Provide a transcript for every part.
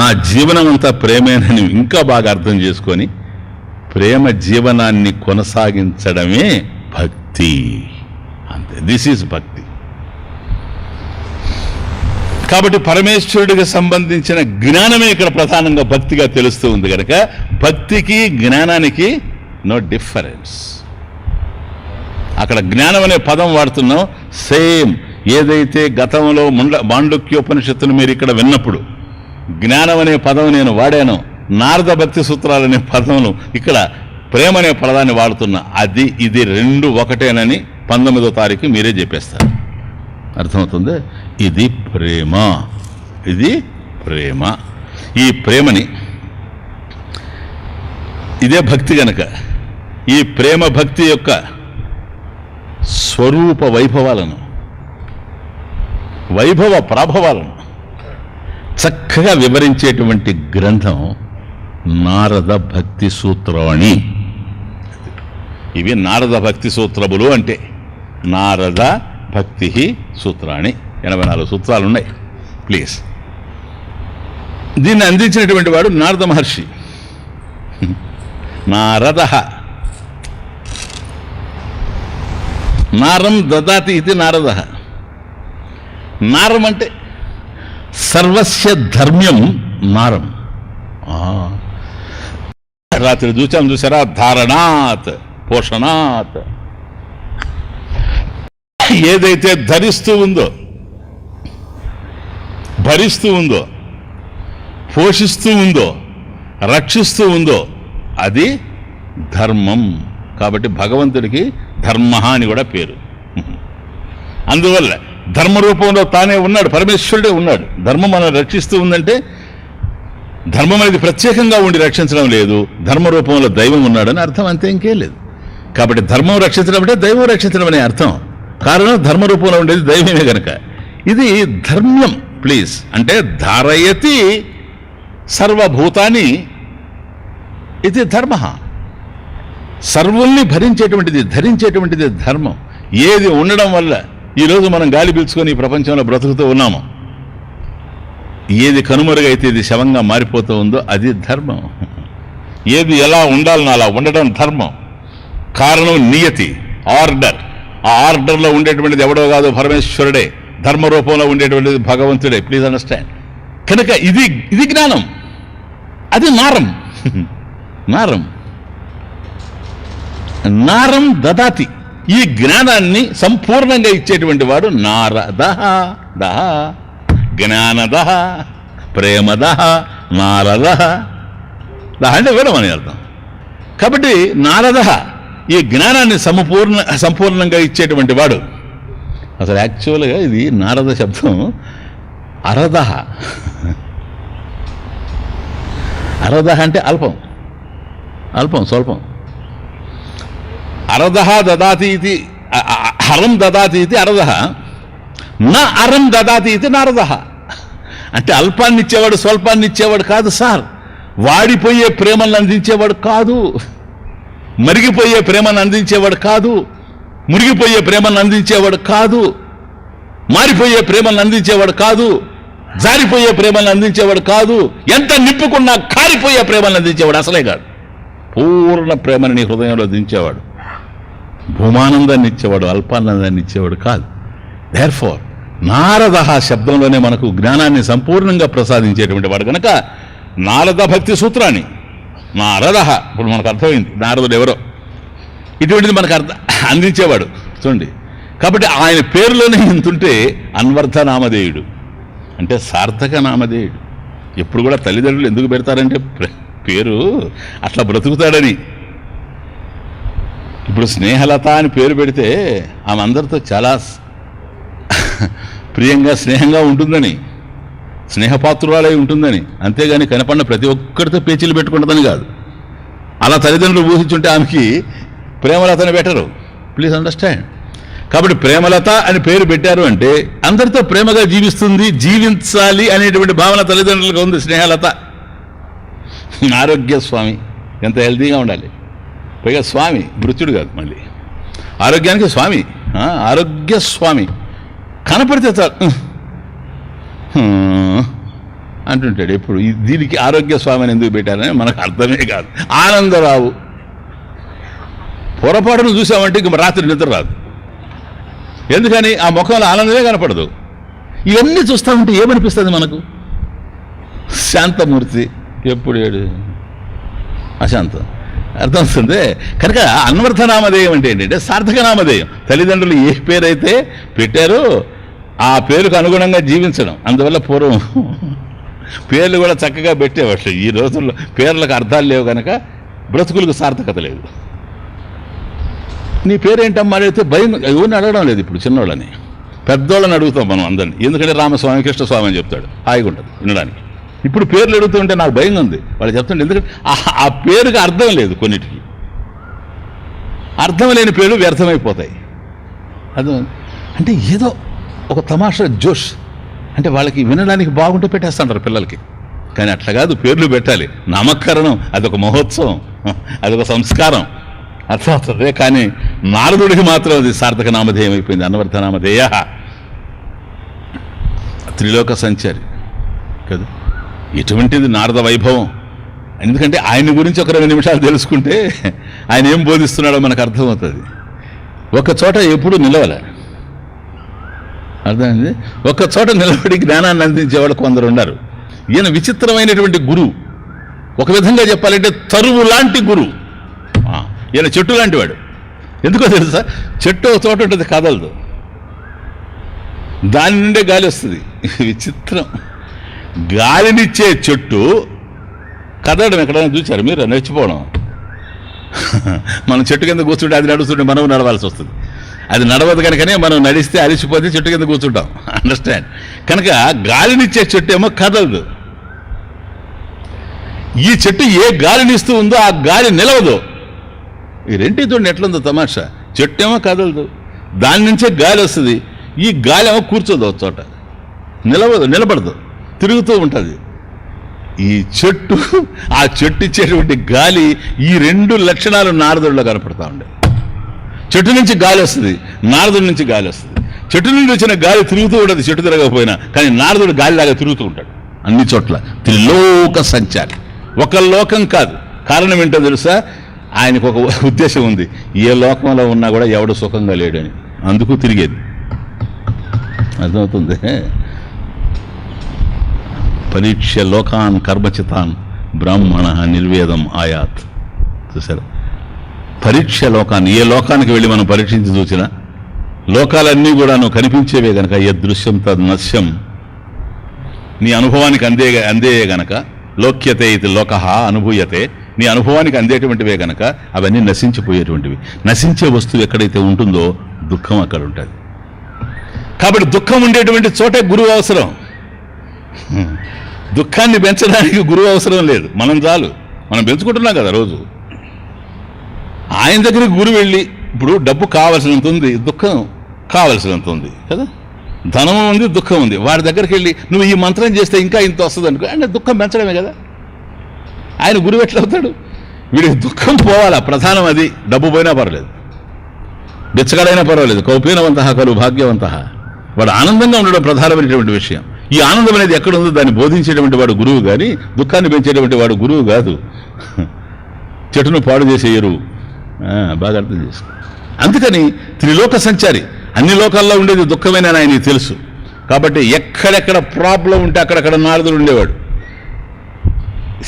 నా జీవనం అంతా ప్రేమేనని ఇంకా బాగా అర్థం చేసుకొని ప్రేమ జీవనాన్ని కొనసాగించడమే భక్తి. అంతే. దిస్ ఈజ్ భక్తి. కాబట్టి పరమేశ్వరుడికి సంబంధించిన జ్ఞానమే ఇక్కడ ప్రధానంగా భక్తిగా తెలుస్తూ ఉంది కనుక భక్తికి జ్ఞానానికి నో డిఫరెన్స్ అక్కడ జ్ఞానం అనే పదం వాడుతున్నాం. సేమ్ ఏదైతే గతంలో ముండ మాండుక్యోపనిషత్తును మీరు ఇక్కడ విన్నప్పుడు జ్ఞానం అనే పదం నేను వాడాను. నారద భక్తి సూత్రాలు అనే పదమును ఇక్కడ ప్రేమ అనే పదాన్ని వాడుతున్నా అది ఇది రెండు ఒకటేనని పంతొమ్మిదో తారీఖు మీరే చెప్పేస్తారు. అర్థమవుతుంది? ఇది ప్రేమ. ఇది ప్రేమ. ఈ ప్రేమని ఇదే భక్తి గనక ఈ ప్రేమ భక్తి యొక్క స్వరూప వైభవాలను వైభవ ప్రాభవాలను చక్కగా వివరించేటువంటి గ్రంథం నారద భక్తి సూత్రవాణి ఇవి నారద భక్తి సూత్రములు అంటే నారద భక్తి సూత్రాణి ఎనభై నాలుగు సూత్రాలు ఉన్నాయి ప్లీజ్. దీన్ని అందించినటువంటి వాడు నారద మహర్షి. నారద. నారం దదాతి ఇది నారద. నారం అంటే సర్వస్య ధర్మ్యం మారం. రాత్రి చూసాం చూసారా? ధారణాత్ పోషణాత్. ఏదైతే ధరిస్తూ ఉందో భరిస్తూ ఉందో పోషిస్తూ ఉందో రక్షిస్తూ ఉందో అది ధర్మం. కాబట్టి భగవంతుడికి ధర్మ అని కూడా పేరు. అందువల్ల ధర్మ రూపంలో తానే ఉన్నాడు పరమేశ్వరుడే ఉన్నాడు. ధర్మం మనం రక్షిస్తూ ఉందంటే ధర్మం అనేది ప్రత్యేకంగా ఉండి రక్షించడం లేదు ధర్మ రూపంలో దైవం ఉన్నాడని అర్థం అంతే ఇంకే లేదు. కాబట్టి ధర్మం రక్షించడం అంటే దైవం రక్షించడం అనే అర్థం. కారణం ధర్మ రూపంలో ఉండేది దైవమే గనక. ఇది ధర్మం ప్లీజ్. అంటే ధారయతి సర్వభూతాన్ని ఇది ధర్మ. సర్వుల్ని భరించేటువంటిది ధరించేటువంటిది ధర్మం. ఏది ఉండడం వల్ల ఈరోజు మనం గాలి పీల్చుకొని ఈ ప్రపంచంలో బ్రతుకుతూ ఉన్నాము. ఏది కనుమరుగైతే ఇది శవంగా మారిపోతూ ఉందో అది ధర్మం. ఏది ఎలా ఉండాలని అలా ఉండడం ధర్మం. కారణం నియతి ఆర్డర్. ఆ ఆర్డర్లో ఉండేటువంటిది ఎవడో కాదు పరమేశ్వరుడే. ధర్మ రూపంలో ఉండేటువంటిది భగవంతుడే. ప్లీజ్ అండర్స్టాండ్ కనుక ఇది ఇది జ్ఞానం. అది నారం. నారం. నారం దదాతి. ఈ జ్ఞానాన్ని సంపూర్ణంగా ఇచ్చేటువంటి వాడు నారద. దహ జ్ఞానద. ప్రేమద. నారద. దహ అంటే వీరమని అర్థం. కాబట్టి నారద ఈ జ్ఞానాన్ని సంపూర్ణ సంపూర్ణంగా ఇచ్చేటువంటి వాడు. అసలు యాక్చువల్గా ఇది నారద శబ్దం. అరద. అరద అంటే అల్పం. అల్పం స్వల్పం. అరదహ దదాతి ఇది హరం దదాతి ఇది అరదహ. నా అరం దదాతి ఇది నారదహ. అంటే అల్పాన్ని ఇచ్చేవాడు స్వల్పాన్ని ఇచ్చేవాడు కాదు సార్. వాడిపోయే ప్రేమను అందించేవాడు కాదు. మరిగిపోయే ప్రేమను అందించేవాడు కాదు. మురిగిపోయే ప్రేమను అందించేవాడు కాదు. మారిపోయే ప్రేమను అందించేవాడు కాదు. జారిపోయే ప్రేమను అందించేవాడు కాదు. ఎంత నిప్పుకున్నా కారిపోయే ప్రేమను అందించేవాడు అసలే కాదు పూర్ణ ప్రేమని నీ హృదయంలో దించేవాడు. భూమానందాన్ని ఇచ్చేవాడు అల్పానందాన్ని ఇచ్చేవాడు కాదు. దేర్ ఫోర్ నారద శబ్దంలోనే మనకు జ్ఞానాన్ని సంపూర్ణంగా ప్రసాదించేటువంటి వాడు కనుక నారద భక్తి సూత్రాన్ని. నారద ఇప్పుడు మనకు అర్థమైంది నారదుడు ఎవరో. ఇటువంటిది మనకు అర్థం అందించేవాడు. చూడండి. కాబట్టి ఆయన పేరులోనే ఇంతుంటే అన్వర్ధ నామధేయుడు. అంటే సార్థక నామధేయుడు. ఎప్పుడు కూడా తల్లిదండ్రులు ఎందుకు పెడతారంటే పేరు అట్లా బ్రతుకుతాడని. ఇప్పుడు స్నేహలత అని పేరు పెడితే ఆమె అందరితో చాలా ప్రియంగా స్నేహంగా ఉంటుందని స్నేహపాత్రురాలై ఉంటుందని అంతేగాని కనపడిన ప్రతి ఒక్కరితో పేచీలు పెట్టుకుంటుందని కాదు. అలా తల్లిదండ్రులు ఊహించుంటే ఆమెకి ప్రేమలతని పెట్టరు. ప్లీజ్ అండర్స్టాండ్ కాబట్టి ప్రేమలత అని పేరు పెట్టారు అంటే అందరితో ప్రేమగా జీవిస్తుంది జీవించాలి అనేటువంటి భావన తల్లిదండ్రులకు ఉంది స్నేహలత. ఆరోగ్య స్వామి ఎంత హెల్తీగా ఉండాలి. పైగా స్వామి మృత్యుడు కాదు మళ్ళీ. ఆరోగ్యానికి స్వామి. ఆ, ఆరోగ్య స్వామి. కనపడితే చాలు అంటుంటాడు ఎప్పుడు. దీనికి ఆరోగ్య స్వామిని ఎందుకు పెట్టారని మనకు అర్థమే కాదు. ఆనందరావు. పొరపాటును చూసామంటే ఇంక రాత్రి నిద్ర రాదు. ఎందుకని ఆ ముఖంలో ఆనందమే కనపడదు. ఇవన్నీ చూస్తా ఉంటే ఏమనిపిస్తుంది మనకు? శాంతమూర్తి. ఎప్పుడు ఏడు? అశాంతం. అర్థమవుతుంది? కనుక అన్వర్థ నామధేయం అంటే ఏంటంటే సార్థక నామధేయం తల్లిదండ్రులు ఏ పేరైతే పెట్టారో ఆ పేరుకు అనుగుణంగా జీవించడం. అందువల్ల పూర్వం పేర్లు కూడా చక్కగా పెట్టేవాళ్ళు. ఈ రోజుల్లో పేర్లకు అర్థాలు లేవు కనుక బ్రతుకులకు సార్థకత లేదు. నీ పేరేంటమ్మా అడిగితే భయం ఎవరిని అడగడం లేదు ఇప్పుడు చిన్నోళ్ళని. పెద్దోళ్ళని అడుగుతాం మనం అందరిని. ఎందుకంటే రామస్వామి కృష్ణస్వామి అని చెప్తాడు. హాయిగా ఉంటుంది వినడానికి. ఇప్పుడు పేర్లు అడుగుతుంటే నాకు భయంగా ఉంది. వాళ్ళు చెప్తుంటే ఎందుకంటే ఆ- ఆ పేరుకి అర్థం లేదు కొన్నిటికి. అర్థం లేని పేర్లు వ్యర్థమైపోతాయి. అర్థం అంటే ఏదో ఒక తమాషా జోష్. అంటే వాళ్ళకి వినడానికి బాగుంటే పెట్టేస్తుంటారు పిల్లలకి. కానీ అట్లా కాదు పేర్లు పెట్టాలి. నామకరణం అదొక మహోత్సవం అదొక సంస్కారం. అర్థమవుతుంది? కానీ నారదుడికి మాత్రం అది సార్థక నామధేయం అయిపోయింది. అన్నవర్ధ నామధేయ. త్రిలోక సంచారి. కదా? ఎటువంటిది నారద వైభవం? ఎందుకంటే ఆయన గురించి ఒక రెండు నిమిషాలు తెలుసుకుంటే ఆయన ఏం బోధిస్తున్నాడో మనకు అర్థమవుతుంది. ఒక చోట ఎప్పుడు నిలవలే. అర్థమైంది? ఒక చోట నిలబడి జ్ఞానాన్ని అందించేవాడు కొందరు ఉన్నారు. ఈయన విచిత్రమైనటువంటి గురువు ఒక విధంగా చెప్పాలంటే తరువు లాంటి గురువు ఆ, ఈయన చెట్టు లాంటి వాడు. ఎందుకో తెలుసా? చెట్టు ఒక చోట ఉంటుంది కదలదు. దాని నుండే గాలి వస్తుంది. విచిత్రం. గాలినిచ్చే చెట్టు కదలడం ఎక్కడైనా చూచారు మీరు? నడిచిపోవడం. మనం చెట్టు కింద కూర్చుంటే అది నడుస్తుంటే మనం నడవాల్సి వస్తుంది. అది నడవదు కనుకనే మనం నడిస్తే అలిసిపోతే చెట్టు కింద కూర్చుంటాం. అండర్స్టాండ్ కనుక గాలినిచ్చే చెట్టు ఏమో కదలదు. ఈ చెట్టు ఏ గాలినిస్తూ ఉందో ఆ గాలి నిలవదు. ఈ రెంటి చూడండి ఎట్లుందో తమాషా. చెట్టు ఏమో కదలదు. దాని నుంచే గాలి వస్తుంది. ఈ గాలి ఏమో కూర్చోదు ఒక చోట. నిలవదు నిలబడదు. తిరుగుతూ ఉంటుంది. ఈ చెట్టు ఆ చెట్టు ఇచ్చేటువంటి గాలి ఈ రెండు లక్షణాలు నారదుడిలో కనపడతా ఉండే. చెట్టు నుంచి గాలి వస్తుంది నారదుడి నుంచి గాలి వస్తుంది. చెట్టు నుండి వచ్చిన గాలి తిరుగుతూ ఉండదు చెట్టు తిరగకపోయినా కానీ నారదుడు గాలిలాగా తిరుగుతూ ఉంటాడు అన్ని చోట్ల. త్రిలోక సంచారి. ఒక లోకం కాదు. కారణం ఏంటో తెలుసా? ఆయనకు ఒక ఉద్దేశం ఉంది. ఏ లోకంలో ఉన్నా కూడా ఎవడు సుఖంగా లేడని అందుకు తిరిగేది. అర్థమవుతుంది? పరీక్ష లోకాన్ కర్మచితాన్ బ్రాహ్మణ నిర్వేదం ఆయాత్. చూసారా పరీక్ష లోకాన్ని ఏ లోకానికి వెళ్ళి మనం పరీక్షించి చూసినా లోకాలన్నీ కూడాను కనిపించేవే గనక ఏ దృశ్యం తద్ నశ్యం నీ అనుభవానికి అందే అందే గనక లోక్యతే ఇది లోక అనుభూయతే నీ అనుభవానికి అందేటువంటివే గనక అవన్నీ నశించిపోయేటువంటివి. నశించే వస్తువు ఎక్కడైతే ఉంటుందో దుఃఖం అక్కడ ఉంటుంది కాబట్టి దుఃఖం ఉండేటువంటి చోటే గురువు అవసరం. దుఃఖాన్ని పెంచడానికి గురువు అవసరం లేదు. మనం చాలు. మనం పెంచుకుంటున్నాం కదా రోజు. ఆయన దగ్గరికి గురువు వెళ్ళి ఇప్పుడు డబ్బు కావలసినంత ఉంది దుఃఖం కావలసినంత ఉంది కదా? ధనం ఉంది దుఃఖం ఉంది. వాడి దగ్గరికి వెళ్ళి నువ్వు ఈ మంత్రం చేస్తే ఇంకా ఇంత వస్తుంది అనుకో అంటే దుఃఖం పెంచడమే కదా. ఆయన గురువు ఎట్లా అవుతాడు? వీడికి దుఃఖం పోవాలా? ప్రధానం అది. డబ్బు పోయినా పర్లేదు. బిచ్చగాడైనా పర్వాలేదు. కౌపీనవంత కలు భాగ్యవంత. వాడు ఆనందంగా ఉండడం ప్రధానమైనటువంటి విషయం. ఈ ఆనందం అనేది ఎక్కడ ఉందో దాన్ని బోధించేటువంటి వాడు గురువు కానీ దుఃఖాన్ని పెంచేటువంటి వాడు గురువు కాదు. చెట్టును పాడు చేసే ఎరువు బాగా అర్థం చేసుకో. అందుకని త్రిలోక సంచారి అన్ని లోకాల్లో ఉండేది దుఃఖమైన ఆయనకి తెలుసు. కాబట్టి ఎక్కడెక్కడ ప్రాబ్లం ఉంటే అక్కడక్కడ నారదుడు ఉండేవాడు.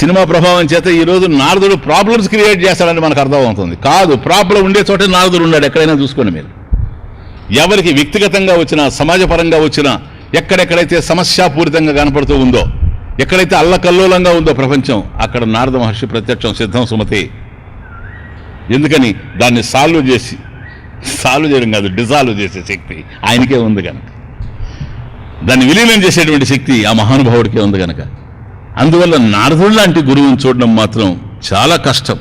సినిమా ప్రభావం చేత ఈరోజు నారదుడు ప్రాబ్లమ్స్ క్రియేట్ చేస్తాడని మనకు అర్థమవుతుంది. కాదు ప్రాబ్లం ఉండే చోటే నారదుడు ఉన్నాడు ఎక్కడైనా చూసుకోండి మీరు. ఎవరికి వ్యక్తిగతంగా వచ్చినా సమాజపరంగా వచ్చినా ఎక్కడెక్కడైతే సమస్యాపూరితంగా కనపడుతూ ఉందో ఎక్కడైతే అల్లకల్లోలంగా ఉందో ప్రపంచం అక్కడ నారద మహర్షి ప్రత్యక్షం సిద్ధం సుమతి. ఎందుకని? దాన్ని సాల్వ్ చేసి సాల్వ్ చేయడం కాదు డిజాల్వ్ చేసే శక్తి ఆయనకే ఉంది కనుక దాన్ని విలీనం చేసేటువంటి శక్తి ఆ మహానుభావుడికే ఉంది కనుక అందువల్ల నారదుడు లాంటి గురువుని చూడడం మాత్రం చాలా కష్టం.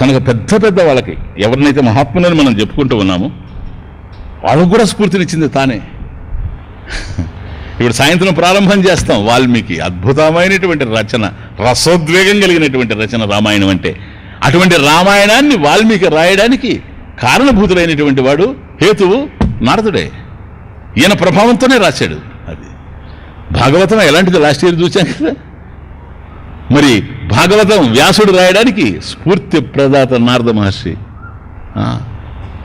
కనుక పెద్ద పెద్ద వాళ్ళకి ఎవరినైతే మహాత్ములని మనం చెప్పుకుంటూ ఉన్నామో వాళ్ళకు కూడా స్ఫూర్తినిచ్చింది తానే. ఇప్పుడు సాయంత్రం ప్రారంభం చేస్తాం వాల్మీకి. అద్భుతమైనటువంటి రచన రసోద్వేగం కలిగినటువంటి రచన రామాయణం అంటే. అటువంటి రామాయణాన్ని వాల్మీకి రాయడానికి కారణభూతుడైనటువంటి వాడు హేతువు నారదుడే. ఈయన ప్రభావంతోనే రాశాడు అది. భాగవతం ఎలాంటిది లాస్ట్ ఇయర్ చూసాం కదా. మరి భాగవతం వ్యాసుడు రాయడానికి స్ఫూర్తి ప్రదాత నారద మహర్షి. ఆ,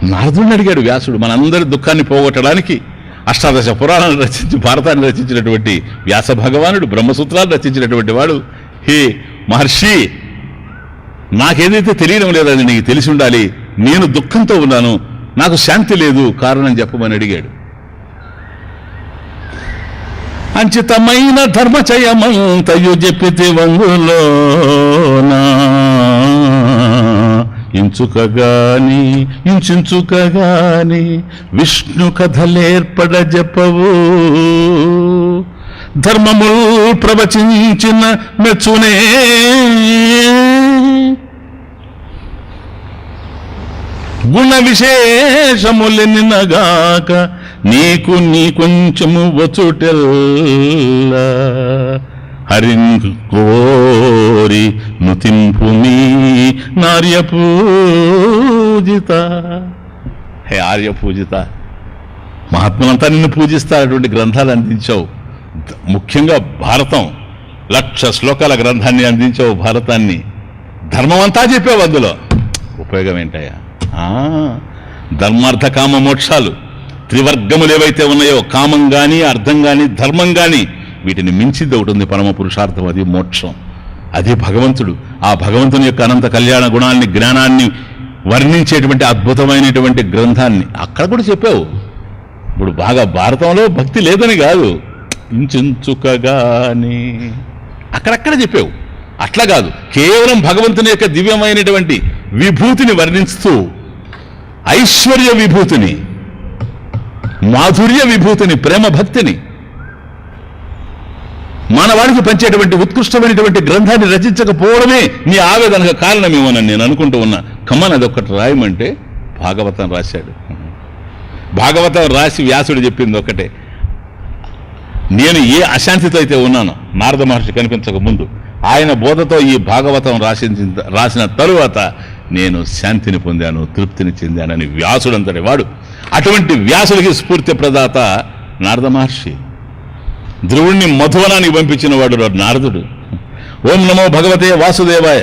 నారదుడిని అడిగాడు వ్యాసుడు మనందరి దుఃఖాన్ని పోగొట్టడానికి అష్టాదశ పురాణాలు రచించి భారతాన్ని రచించినటువంటి వ్యాస భగవానుడు బ్రహ్మసూత్రాలు రచించినటువంటి వాడు. హే మహర్షి నాకేదైతే తెలియడం లేదని నీకు తెలిసి ఉండాలి నేను దుఃఖంతో ఉన్నాను నాకు శాంతి లేదు కారణం చెప్పమని అడిగాడు. అంచితమైన ధర్మచయమంతయు చెప్పితే వంగులోనా ఇంచుకగాని ఇంచుకగాని విష్ణు కథలేర్పడ జపవు ధర్మముల్ ప్రవచించిన మెచ్చునే. గుణ విశేషములెనినగాక నీకు నీ కొంచెము వచ్చుటెల్ల. హరిన్ కో నుతింపు నార్యపూజిత. నార్య పూజిత హే ఆర్య పూజిత మహాత్ములంతా నిన్ను పూజిస్తారటువంటి గ్రంథాలు అందించావు. ముఖ్యంగా భారతం లక్ష శ్లోకాల గ్రంథాన్ని అందించావు భారతాన్ని. ధర్మం అంతా చెప్పావు అందులో. ఉపయోగం ఏంటయ్యా? ఆ, ధర్మార్థ కామ మోక్షాలు. త్రివర్గములు ఏవైతే ఉన్నాయో కామం కానీ అర్థం కానీ ధర్మం కానీ వీటిని మించింది ఒకటి ఉంది పరమ పురుషార్థం అది మోక్షం. అదే భగవంతుడు. ఆ భగవంతుని యొక్క అనంత కళ్యాణ గుణాన్ని జ్ఞానాన్ని వర్ణించేటువంటి అద్భుతమైనటువంటి గ్రంథాన్ని అక్కడ కూడా చెప్పావు. ఇప్పుడు బాగా భారతంలో భక్తి లేదని కాదు. ఇంచుకగాని అక్కడక్కడ చెప్పావు. అట్లా కాదు. కేవలం భగవంతుని యొక్క దివ్యమైనటువంటి విభూతిని వర్ణిస్తూ ఐశ్వర్య విభూతిని మాధుర్య విభూతిని ప్రేమ భక్తిని మానవాడికి పంచేటువంటి ఉత్కృష్టమైనటువంటి గ్రంథాన్ని రచించకపోవడమే నీ ఆవేదనకు కారణమేమోనని నేను అనుకుంటూ ఉన్నా. కమ్మన్ అది ఒక్కటి రాయమంటే భాగవతం రాశాడు. భాగవతం రాసి వ్యాసుడు చెప్పింది ఒక్కటే నేను ఏ అశాంతితో అయితే ఉన్నానో నారద మహర్షి కనిపించక ముందు ఆయన బోధతో ఈ భాగవతం రాసి రాసిన తరువాత నేను శాంతిని పొందాను తృప్తిని చెందానని వ్యాసుడంతటి వాడు. అటువంటి వ్యాసుడికి స్ఫూర్తి ప్రదాత నారద మహర్షి. ధ్రువుణ్ణి మధువనానికి పంపించిన వాడు నారదుడు. ఓం నమో భగవతే వాసుదేవాయ.